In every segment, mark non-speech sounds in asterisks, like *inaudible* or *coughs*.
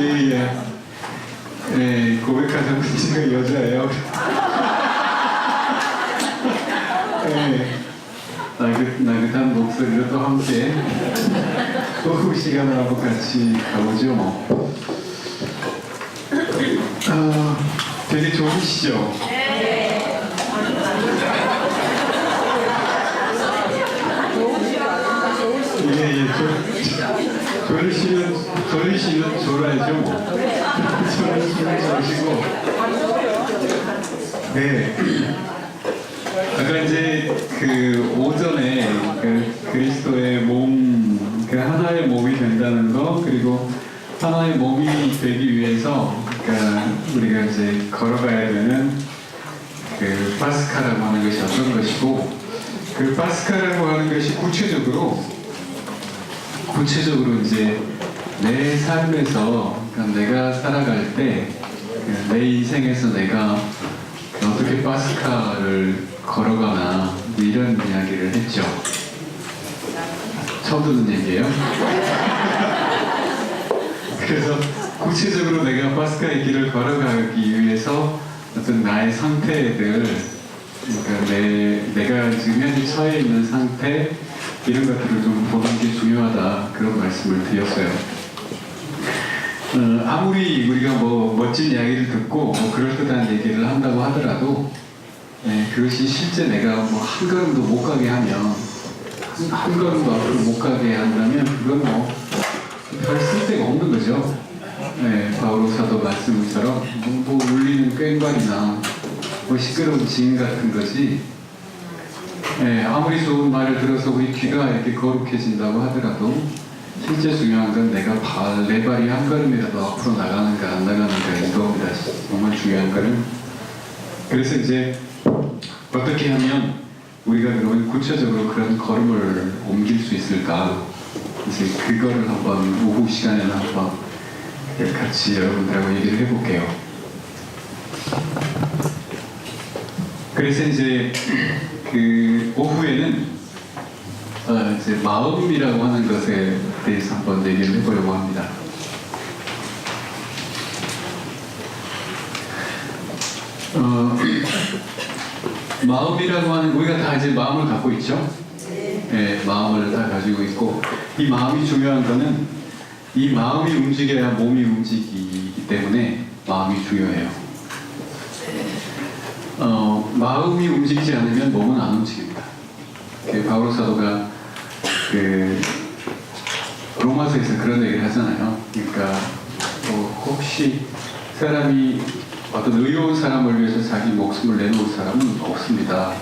예, 예. 예, 고백하는 분이가 여자예요. *laughs* 예. 나긋, 나긋한 목소리로 또 함께 오후 시간을 한번 같이 가보죠. 뭐. 아, 되게 좋으시죠? 예, 예, 졸, 졸리시면, 졸리시면 졸아야죠, 뭐. 졸리시면 졸으시고. 네. 아까 이제 그 오전에 그 그리스도의 몸, 그 하나의 몸이 된다는 거, 그리고 하나의 몸이 되기 위해서, 그러니까 우리가 이제 걸어가야 되는 그 파스카라고 하는 것이 어떤 것이고, 그 파스카라고 하는 것이 구체적으로 구체적으로 이제 내 삶에서 내가 살아갈 때 내 인생에서 내가 어떻게 파스카를 걸어가나 이런 이야기를 했죠. 처음 듣는 얘기예요. *laughs* 그래서 구체적으로 내가 파스카의 길을 걸어가기 위해서 어떤 나의 상태들 그러니까 내, 내가 지금 현재 처해 있는 상태 이런 것들을 좀 보는 게 중요하다 그런 말씀을 드렸어요. 어, 아무리 우리가 뭐 멋진 이야기를 듣고 뭐 그럴듯한 얘기를 한다고 하더라도 예, 그것이 실제 내가 뭐 한 걸음도 못 가게 하면 한, 한 걸음도 앞으로 못 가게 한다면 그건 뭐별 쓸데가 없는 거죠. 예, 바오로 사도 말씀처럼 뭐, 뭐 울리는 꽹과리나 뭐 시끄러운 지인 같은 거지 예, 아무리 좋은 말을 들어서 우리 귀가 이렇게 거룩해진다고 하더라도 실제 중요한 건 내가 발, 내 발이 한 걸음이라도 앞으로 나가는가 안 나가는가 이겁니다. 정말 중요한 거는 그래서 이제 어떻게 하면 우리가 그러면 구체적으로 그런 걸음을 옮길 수 있을까 이제 그거를 한번 오후 시간에는 한번 같이 여러분들하고 얘기를 해볼게요. 그래서 이제 그 오후에는 어 이제 마음이라고 하는 것에 대해서 한번 얘기를 해보려고 합니다. 어, *coughs* 마음이라고 하는 우리가 다 이제 마음을 갖고 있죠. 네, 마음을 다 가지고 있고 이 마음이 중요한 거는 이 마음이 움직여야 몸이 움직이기 때문에 마음이 중요해요. 어, 마음이 움직이지 않으면 몸은 안 움직입니다. 그 바울 사도가 그 로마서에서 그런 얘기를 하잖아요. 그러니까 뭐 혹시 사람이 어떤 의로운 사람을 위해서 자기 목숨을 내놓을 사람은 없습니다.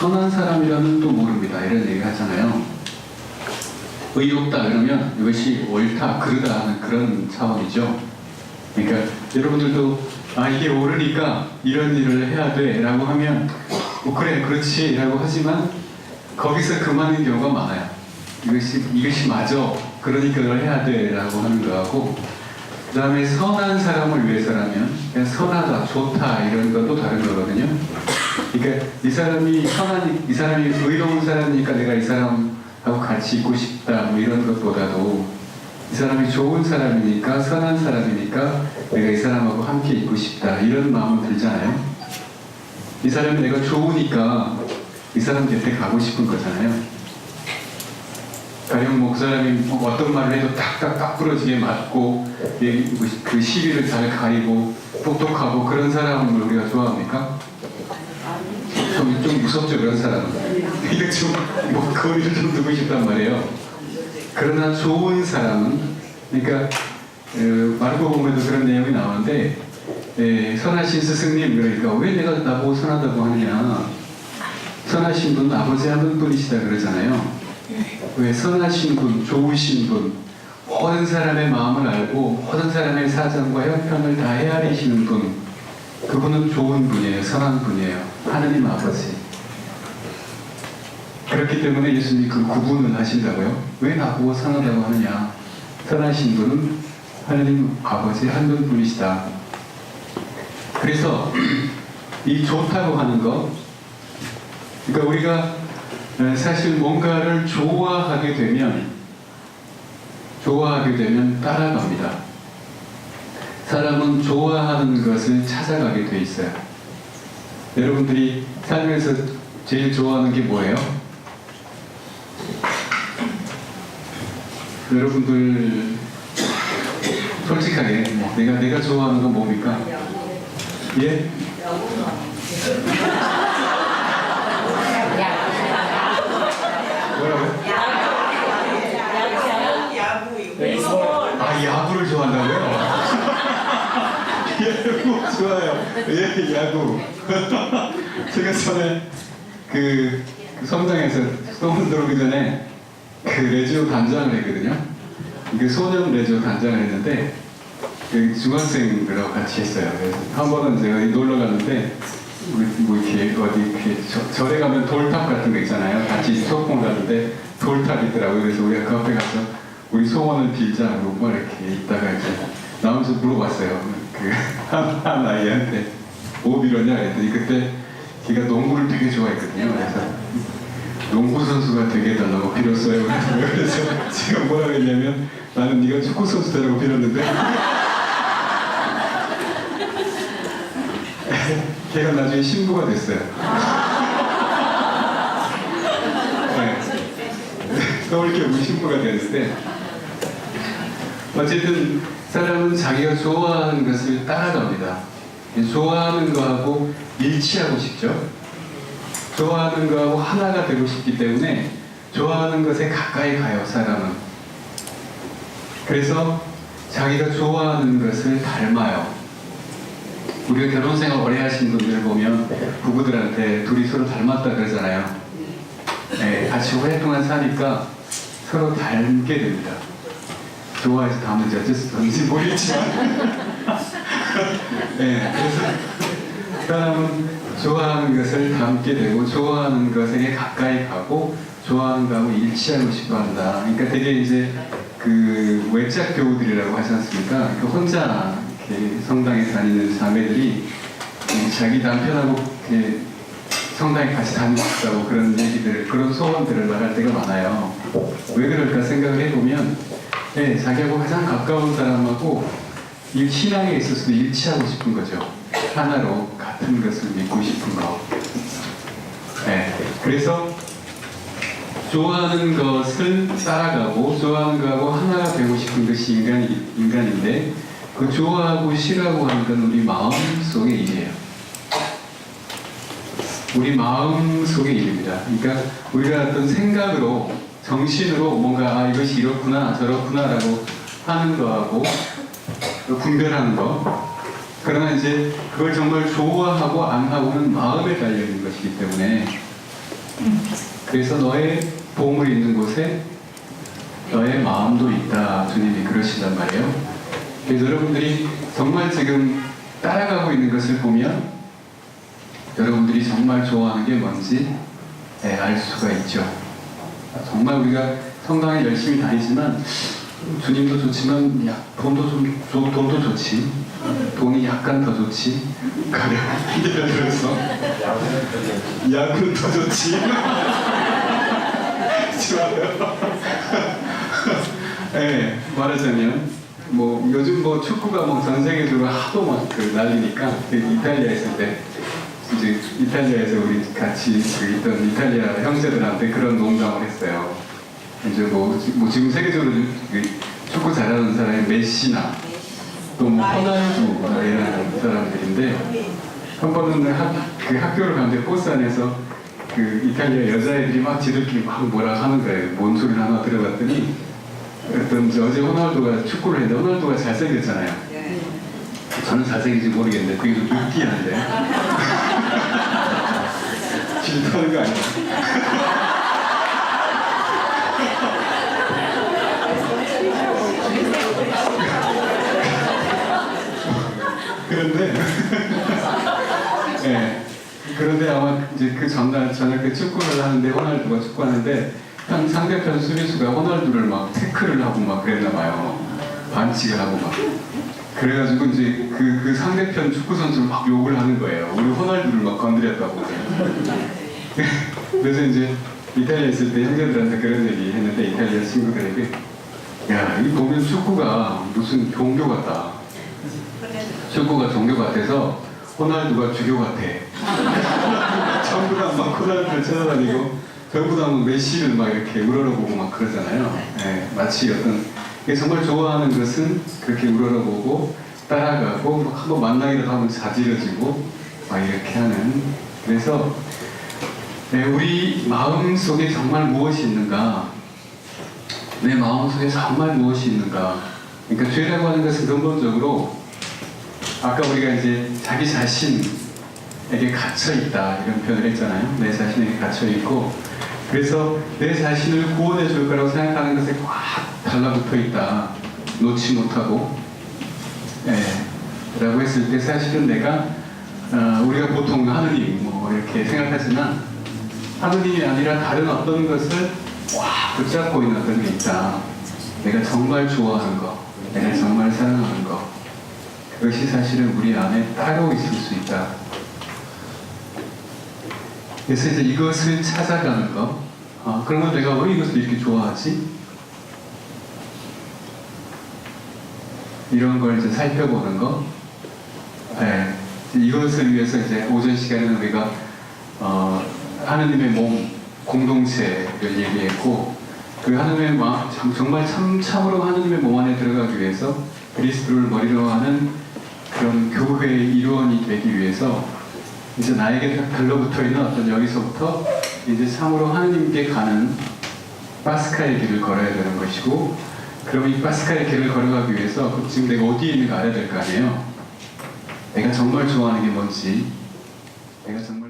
선한 사람이라면 또 모릅니다. 이런 얘기 하잖아요. 의롭다 그러면 이것이 옳다, 그르다 하는 그런 차원이죠. 그러니까 여러분들도 아 이게 옳으니까 이런 일을 해야 돼라고 하면 뭐 그래 그렇지라고 하지만 거기서 그만인 경우가 많아요. 이것이 이것이 맞아 그러니까 그걸 해야 돼라고 하는 거하고 그 다음에 선한 사람을 위해서라면 그냥 선하다 좋다 이런 것도 다른 거거든요. 그러니까 이 사람이 선한 이 사람이 의로운 사람이니까 내가 이 사람하고 같이 있고 싶다 뭐 이런 것보다도 이 사람이 좋은 사람이니까 선한 사람이니까 내가 이 사람하고 함께 있고 싶다 이런 마음은 들잖아요. 이 사람이 내가 좋으니까 이 사람 곁에 가고 싶은 거잖아요. 가령 뭐그 사람이 어떤 말을 해도 딱딱딱 부러지게 맞고 예, 그 시비를 잘 가리고 똑똑하고 그런 사람을 우리가 좋아합니까? 좀, 좀 무섭죠 그런 사람은 *laughs* 이거 좀 뭐 거리를 좀 두고 싶단 말이에요 그러나 좋은 사람은 그러니까 어, 마르코복음에도 그런 내용이 나오는데 예, 선하신 스승님 그러니까 왜 내가 나보고 선하다고 하느냐 선하신 분은 아버지 한 분뿐이시다 그러잖아요 왜 선하신 분, 좋으신 분, 모든 사람의 마음을 알고 모든 사람의 사정과 형편을 다 헤아리시는 분, 그분은 좋은 분이에요, 선한 분이에요. 하느님 아버지. 그렇기 때문에 예수님이 그 구분을 하신다고요. 왜 나보고 선하다고 하느냐? 선하신 분은 하느님 아버지 한 분뿐이시다. 그래서 이 좋다고 하는 거, 그러니까 우리가 에, 사실 뭔가를 좋아하게 되면 좋아하게 되면 따라갑니다. 사람은 좋아하는 것을 찾아가게 돼 있어요. 여러분들이 삶에서 제일 좋아하는 게 뭐예요? 여러분들 솔직하게 뭐 내가 내가 좋아하는 건 뭡니까? 예? 뭐라고요? 아 야구를 좋아한다고요? *laughs* 야구 좋아요. 예 야구. *laughs* 제가 전에 그 성당에서 소문 들어오기 전에 그 레지오 단장을 했거든요. 그 소년 레지오 단장을 했는데 그 중학생들하고 같이 했어요. 그래서 한 번은 제가 놀러 갔는데 뭐, 뭐 이렇게 어디 이렇게 저- 절에 가면 돌탑 같은 거 있잖아요. 같이 소풍 가는데 돌탑이 있더라고요. 그래서 우리가 그 앞에 가서 우리 소원을 빌자고 뭐 이렇게 있다가 이제 나오면서 물어봤어요. 그한 한 아이한테 뭐 빌었냐 했더니 그때 걔가 농구를 되게 좋아했거든요. 그래서 농구 선수가 되게 해달라고 빌었어요. 그래서 제가 뭐라고 했냐면 나는 네가 축구 선수 되라고 빌었는데 *laughs* 걔가 나중에 신부가 됐어요. 네. 서울교구 신부가 됐는데 어쨌든 사람은 자기가 좋아하는 것을 따라갑니다. 좋아하는 거하고 일치하고 싶죠. 좋아하는 거하고 하나가 되고 싶기 때문에 좋아하는 것에 가까이 가요, 사람은. 그래서 자기가 좋아하는 것을 닮아요. 우리가 결혼 생활 오래 하신 분들 보면 부부들한테 둘이 서로 닮았다 그러잖아요. 네, 같이 오랫동안 사니까 서로 닮게 됩니다. 좋아해서 닮은지 어쨌든지 모르겠지만. *laughs* 네, 그래서 사람은 좋아하는 것을 닮게 되고 좋아하는 것에 가까이 가고 좋아하는 거하고 일치하고 싶어 한다. 그러니까 되게 이제 그 외짝 교우들이라고 하지 않습니까? 그 혼자 이렇게 성당에 다니는 자매들이 자기 남편하고 이렇게 성당에 같이 다니고 싶다고 그런 얘기들, 그런 소원들을 말할 때가 많아요. 왜 그럴까 생각을 해보면, 네, 자기하고 가장 가까운 사람하고 이 신앙에 있어서도 일치하고 싶은 거죠. 하나로 같은 것을 믿고 싶은 거. 네, 그래서 좋아하는 것을 따라가고 좋아하는 거하고 하나가 되고 싶은 것이 인간, 인간인데 그 좋아하고 싫어하고 하는 건 우리 마음 속의 일이에요. 우리 마음 속의 일입니다. 그러니까 우리가 어떤 생각으로 정신으로 뭔가 아, 이것이 이렇구나 저렇구나라고 하는 거하고 또 분별하는 거 그러나 이제 그걸 정말 좋아하고 안 하고는 마음에 달려 있는 것이기 때문에 그래서 너의 보험을 있는 곳에 너의 마음도 있다 주님이 그러신단 말이에요. 그래서 여러분들이 정말 지금 따라가고 있는 것을 보면 여러분들이 정말 좋아하는 게 뭔지 네, 알 수가 있죠. 정말 우리가 성당에 열심히 다니지만 주님도 좋지만 야, 돈도 좀 조- 돈도 좋지 돈이 약간 더 좋지 가령 예를 들어서 야구는 더 좋지 좋아요. 네, 말하자면 뭐 요즘 뭐 축구가 뭐 전 세계적으로 하도 막 그 난리니까 그 이탈리아 있을 때 이제 이탈리아에서 우리 같이 그 있던 이탈리아 형제들한테 그런 농담을 했어요. 이제 뭐, 지- 뭐 지금 세계적으로 그 축구 잘하는 사람이 메시나 또뭐 호날두나 이런 사람들인데 한 번은 학, 그 학교를 가는데 버스 안에서 그 이탈리아 여자애들이 막 지들끼리 막 뭐라 하는 거예요. 뭔 소리를 하나 들어봤더니 어떤 저 어제 호날두가 축구를 했는데 호날두가 잘생겼잖아요. 저는 잘생긴지 모르겠는데 그게 좀 느끼한데 *laughs* 그런데 아마 이제 그 전날 저녁 에 축구를 하는데 호날두가 축구하는데 한 상대편 수비수가 호날두를 막 태클을 하고 막 그랬나 봐요. 반칙을 하고 막. 그래가지고 이제 그, 그 상대편 축구 선수를 막 욕을 하는 거예요. 우리 호날두를 막 건드렸다고. *laughs* 그래서 이제 이탈리아 있을 때 형제들한테 그런 얘기 했는데 이탈리아 친구들에게 야, 이 보면 축구가 무슨 종교 같다. 축구가 종교 같아서 호날두가 주교 같아. *laughs* 전부 다 막 호날두를 찾아다니고 전부 다 막 메시를 막 이렇게 우러러보고 막 그러잖아요. 예, 마치 어떤 정말 좋아하는 것은 그렇게 우러러보고 따라가고 막 한번 만나기도 하면 자지러지고 막 이렇게 하는 그래서 네, 우리 마음 속에 정말 무엇이 있는가 내 마음 속에 정말 무엇이 있는가 그러니까 죄라고 하는 것은 근본적으로 아까 우리가 이제 자기 자신에게 갇혀 있다 이런 표현을 했잖아요. 내 자신에게 갇혀 있고 그래서 내 자신을 구원해 줄 거라고 생각하는 것에 꽉 달라붙어 있다. 놓지 못하고 예, 라고 했을 때 사실은 내가 어, 우리가 보통 하느님 뭐 이렇게 생각하지만 하느님이 아니라 다른 어떤 것을 꽉 붙잡고 있는 어떤 게 있다. 내가 정말 좋아하는 거, 내가 정말 사랑하는 거. 그것이 사실은 우리 안에 따로 있을 수 있다. 그래서 이제 이것을 찾아가는 거. 아, 그러면 내가 왜 이것을 이렇게 좋아하지? 이런 걸 이제 살펴보는 거. 네. 이것을 위해서 이제 오전 시간에는 우리가 어, 하느님의 몸 공동체를 얘기했고 그 하느님의 마, 참- 정말 참 참으로 하느님의 몸 안에 들어가기 위해서 그리스도를 머리로 하는 그런 교회의 일원이 되기 위해서 이제 나에게 달라붙어 있는 어떤 여기서부터 이제 참으로 하느님께 가는 파스카의 길을 걸어야 되는 것이고 그럼 이 파스카의 길을 걸어가기 위해서 지금 내가 어디에 있는가 알아야 될 거 아니에요? 내가 정말 좋아하는 게 뭔지 내가 정말